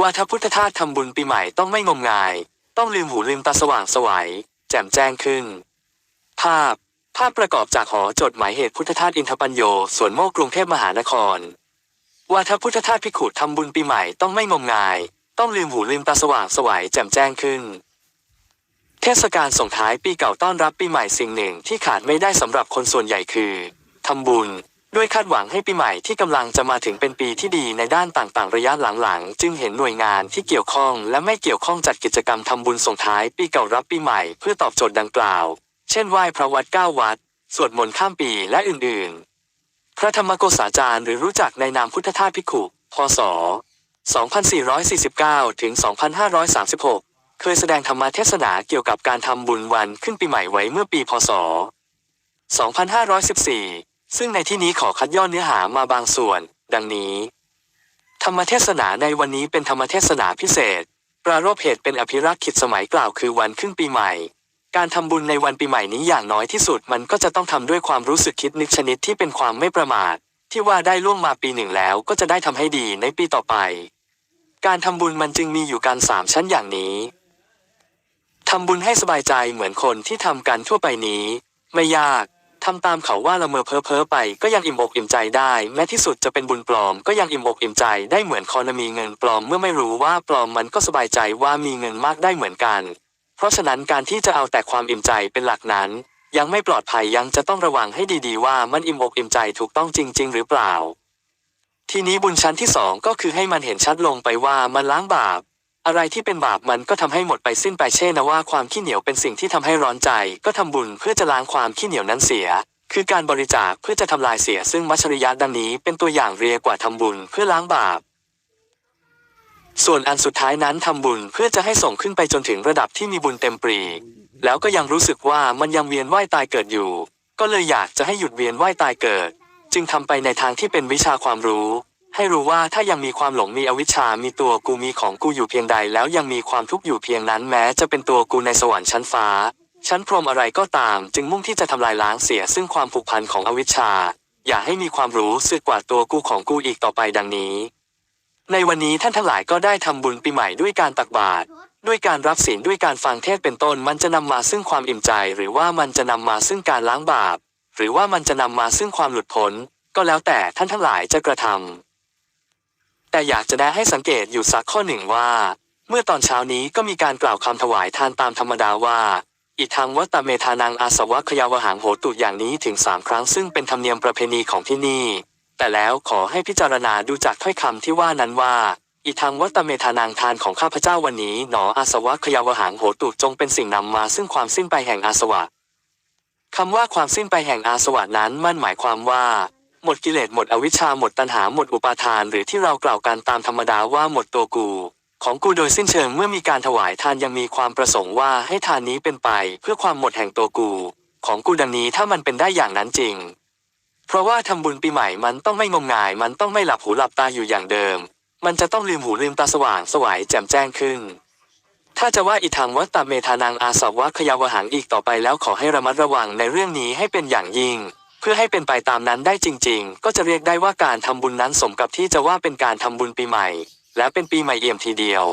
ว่าถ้าพุทธทาสทำบุญปีใหม่ต้องไม่งมงาย ต้องลืมหูลืมตาสว่างสวัยแจ่มแจ้งขึ้น ภาพ ภาพประกอบจากหอจดหมายเหตุพุทธทาสอินทปัญโยสวนโมกกรุงเทพมหานคร ว่าถ้าพุทธทาสพิขุทำบุญปีใหม่ต้องไม่งมงาย ต้องลืมหูลืมตาสว่างสวัยแจ่มแจ้งขึ้น เทศกาลส่งท้ายปีเก่าต้อนรับปีใหม่สิ่งหนึ่งที่ขาดไม่ได้สำหรับคนส่วนใหญ่คือทำบุญ ด้วยคาดหวังให้ปีใหม่ที่กำลังจะมาถึงเป็นปีที่ดีในด้านต่างๆ ระยะหลังๆ จึงเห็นหน่วยงานที่เกี่ยวข้องและไม่เกี่ยวข้องจัดกิจกรรมทำบุญส่งท้ายปีเก่ารับปีใหม่เพื่อตอบโจทย์ดังกล่าว เช่นไหว้พระวัดเก้าวัด สวดมนต์ข้ามปีและอื่นๆ พระธรรมโกษาจารย์หรือรู้จักในนามพุทธทาสภิขุพศ 2449 ถึง 2536 เคยแสดงธรรมเทศนาเกี่ยวกับการทำบุญวันขึ้นปีใหม่ไว้เมื่อปีพศ 2514 ซึ่งในที่นี้ขอคัดย่อเนื้อหามาบางส่วน ดังนี้ ธรรมเทศนาในวันนี้เป็นธรรมเทศนาพิเศษ ปรารภเหตุเป็นอภิรักษ์ขิดสมัยกล่าวคือวันขึ้นปีใหม่ การทำบุญในวันปีใหม่นี้อย่างน้อยที่สุดมันก็จะต้องทำด้วยความรู้สึกคิดนึกชนิดที่เป็นความไม่ประมาท ที่ว่าได้ล่วงมาปีหนึ่งแล้วก็จะได้ทำให้ดีในปีต่อไป การทำบุญมันจึงมีอยู่การสามชั้นอย่างนี้ทำบุญให้สบายใจเหมือนคนที่ทำกันทั่วไปนี้ ไม่ยาก ทำตามเขาว่าละเมอเพ้อเพ้อไปก็ยังอิ่มอกอิ่มใจได้ แม้ที่สุดจะเป็นบุญปลอมก็ยังอิ่มอกอิ่มใจได้เหมือนคอนมีเงินปลอมเมื่อไม่รู้ว่าปลอมมันก็สบายใจว่ามีเงินมากได้เหมือนกัน เพราะฉะนั้นการที่จะเอาแต่ความอิ่มใจเป็นหลักนั้น ยังไม่ปลอดภัยยังจะต้องระวังให้ดีๆ ว่ามันอิ่มอกอิ่มใจถูกต้องจริง ๆ หรือเปล่า ทีนี้บุญชั้นที่สองก็คือให้มันเห็นชัดลงไปว่ามันล้างบาป อะไรที่เป็นบาปมันก็ทำให้หมดไปสิ้นไปเช่นนะว่าความขี้เหนียวเป็นสิ่งที่ทำให้ร้อนใจ ก็ทำบุญเพื่อจะล้างความขี้เหนียวนั้นเสีย คือการบริจาคเพื่อจะทำลายเสียซึ่งมัชริยะดังนี้ เป็นตัวอย่างเรียกว่าทำบุญเพื่อล้างบาป ส่วนอันสุดท้ายนั้นทำบุญเพื่อจะให้ส่งขึ้นไปจนถึงระดับที่มีบุญเต็มปรี แล้วก็ยังรู้สึกว่ามันยังเวียนว่ายตายเกิดอยู่ ก็เลยอยากจะให้หยุดเวียนว่ายตายเกิด จึงทำไปในทางที่เป็นวิชาความรู้ ให้รู้ว่าถ้ายังมีความหลงมีอวิชชา มีตัวกูมีของกูอยู่เพียงใด แล้วยังมีความทุกข์อยู่เพียงนั้นแม้จะเป็นตัวกูในสวรรค์ชั้นฟ้า ชั้นพรหมอะไรก็ตาม จึงมุ่งที่จะทำลายล้างเสียซึ่งความผูกพันของอวิชชา อย่าให้มีความรู้สึกกว่าตัวกูของกูอีกต่อไปดังนี้ ในวันนี้ท่านทั้งหลายก็ได้ทำบุญปีใหม่ด้วยการตักบาตรด้วยการรับศีลด้วยการฟังเทศเป็นต้นมันจะนำมาซึ่งความอิ่มใจ หรือว่ามันจะนำมาซึ่งการล้างบาป หรือว่ามันจะนำมาซึ่งความหลุดพ้น ก็แล้วแต่ท่านทั้งหลายจะกระทำ แต่อยากจะแนะให้สังเกตอยู่สักข้อหนึ่งว่า เมื่อตอนเช้านี้ก็มีการกล่าวคำถวายทานตามธรรมดาว่าอิทังวัตตเมธานังอาสวะขยาวหางโหตุอย่างนี้ถึงสามครั้งซึ่งเป็นธรรมเนียมประเพณีของที่นี่ แต่แล้วขอให้พิจารณาดูจากถ้อยคำที่ว่านั้นว่า อิทังวัตตเมธานังทานของข้าพเจ้าวันนี้หนออาสวะขยาวหางโหตุจงเป็นสิ่งนำมาซึ่งความสิ้นไปแห่งอาสวะคำว่าความสิ้นไปแห่งอาสวะนั้นมั่นหมายความว่า หมดกิเลสหมดอวิชชาหมดตัณหาหมดอุปาทาน หรือที่เรากล่าวกันตามธรรมดาว่าหมดตัวกู ของกูโดยสิ้นเชิงเมื่อมีการถวายทานยังมีความประสงค์ว่าให้ทานนี้เป็นไป เพื่อความหมดแห่งตัวกู ของกูดังนี้ถ้ามันเป็นได้อย่างนั้นจริง เพราะว่าทำบุญปีใหม่มันต้องไม่งมงาย มันต้องไม่หลับหูหลับตาอยู่อย่างเดิม มันจะต้องลืมหูลืมตาสว่างสวายแจ่มแจ้งขึ้น ถ้าจะว่าอีทางวัตตเมธานังอาสวะขยาวหังอีกต่อไปแล้วขอให้ระมัดระวังในเรื่องนี้ให้เป็นอย่างยิ่ง พื่อให้เป็นไปตามนั้นได้จริง ๆ ก็จะเรียกได้ว่าการทำบุญนั้นสมกับที่จะว่าเป็นการทำบุญปีใหม่ และเป็นปีใหม่เอี่ยมทีเดียว